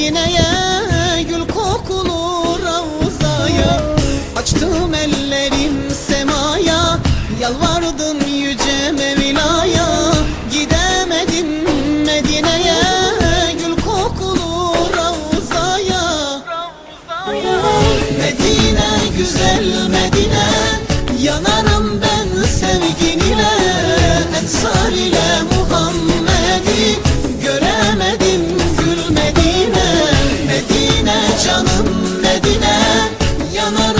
Medine'ye Gül kokulu Ravza'ya Açtım ellerim semaya Yalvardım yüce Mevla'ya. Gidemedim Medine'ye Gül kokulu Ravza'ya Medine güzel Medine Yanarım Yanarım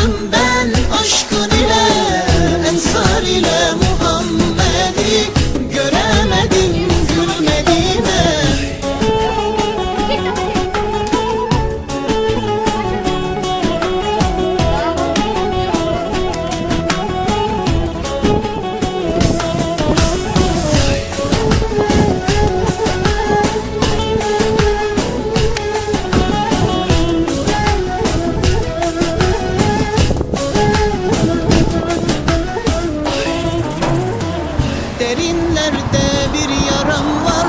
Derinlerde bir yaram var.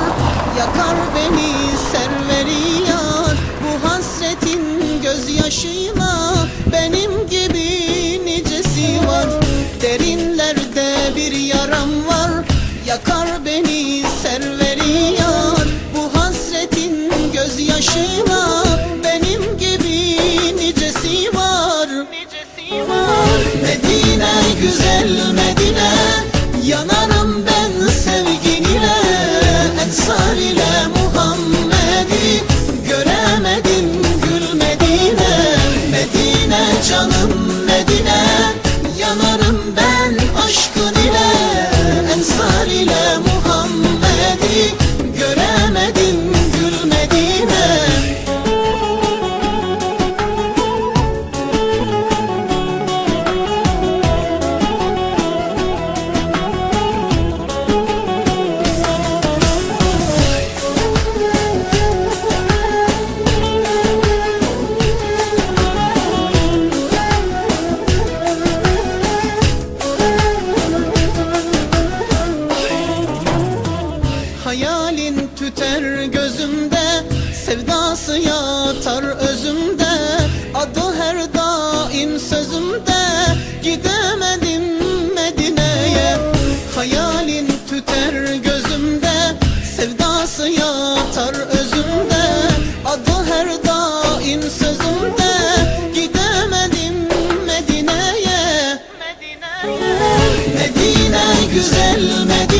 Yakar beni serveri güzel Medine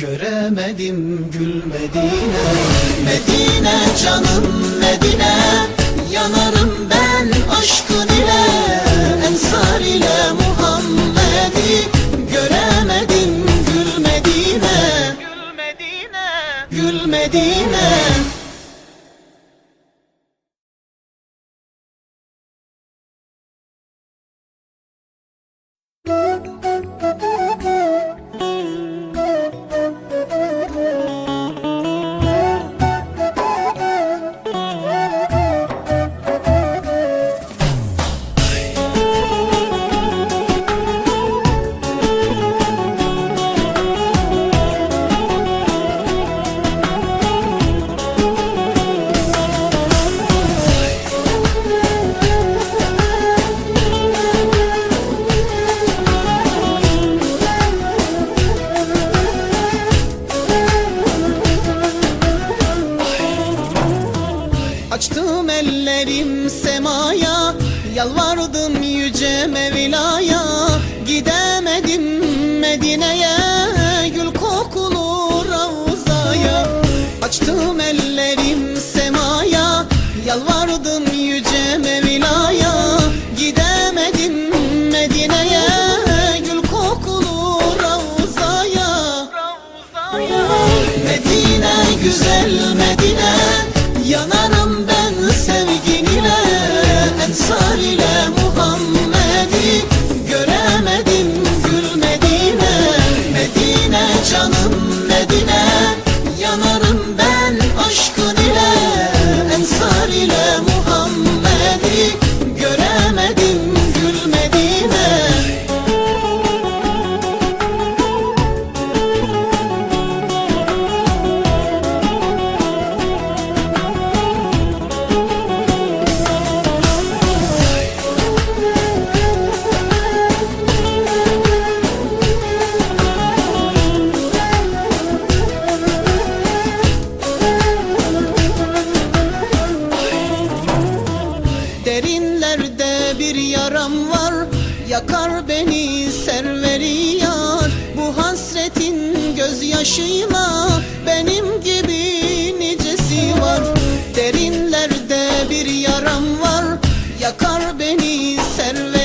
Göremedim gül Medine Medine canım Medine. Yanarım ben aşkın ile Ensar ile Muhammed'i. Göremedim gül Medine Gül Medine Açtım Mevla'ya Gidemedim Medine'ye. Gül kokulu Ravza'ya. Açtım ellerim semaya. Yalvardım yüce Mevla'ya Gidemedim Medine'ye. Gül kokulu Ravza'ya. Ravza Medine güzel Medine canım. Yakar beni serveri yar. Bu hasretin gözyaşıyla Benim gibi nicesi var. Derinlerde bir yaram var. Yakar beni serveri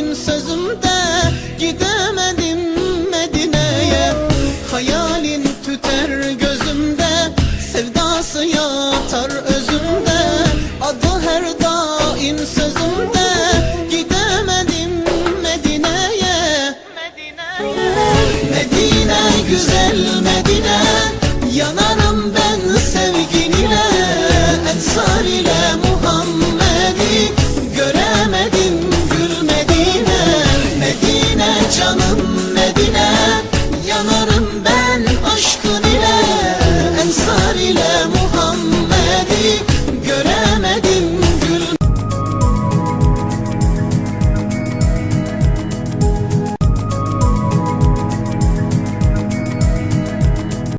daim sözümde Gidemedim Medine'ye. Hayalin tüter gözümde Sevdası yatar özümde. Adı her daim sözümde Gidemedim Medine'ye. Medine güzel Medine. Yanarım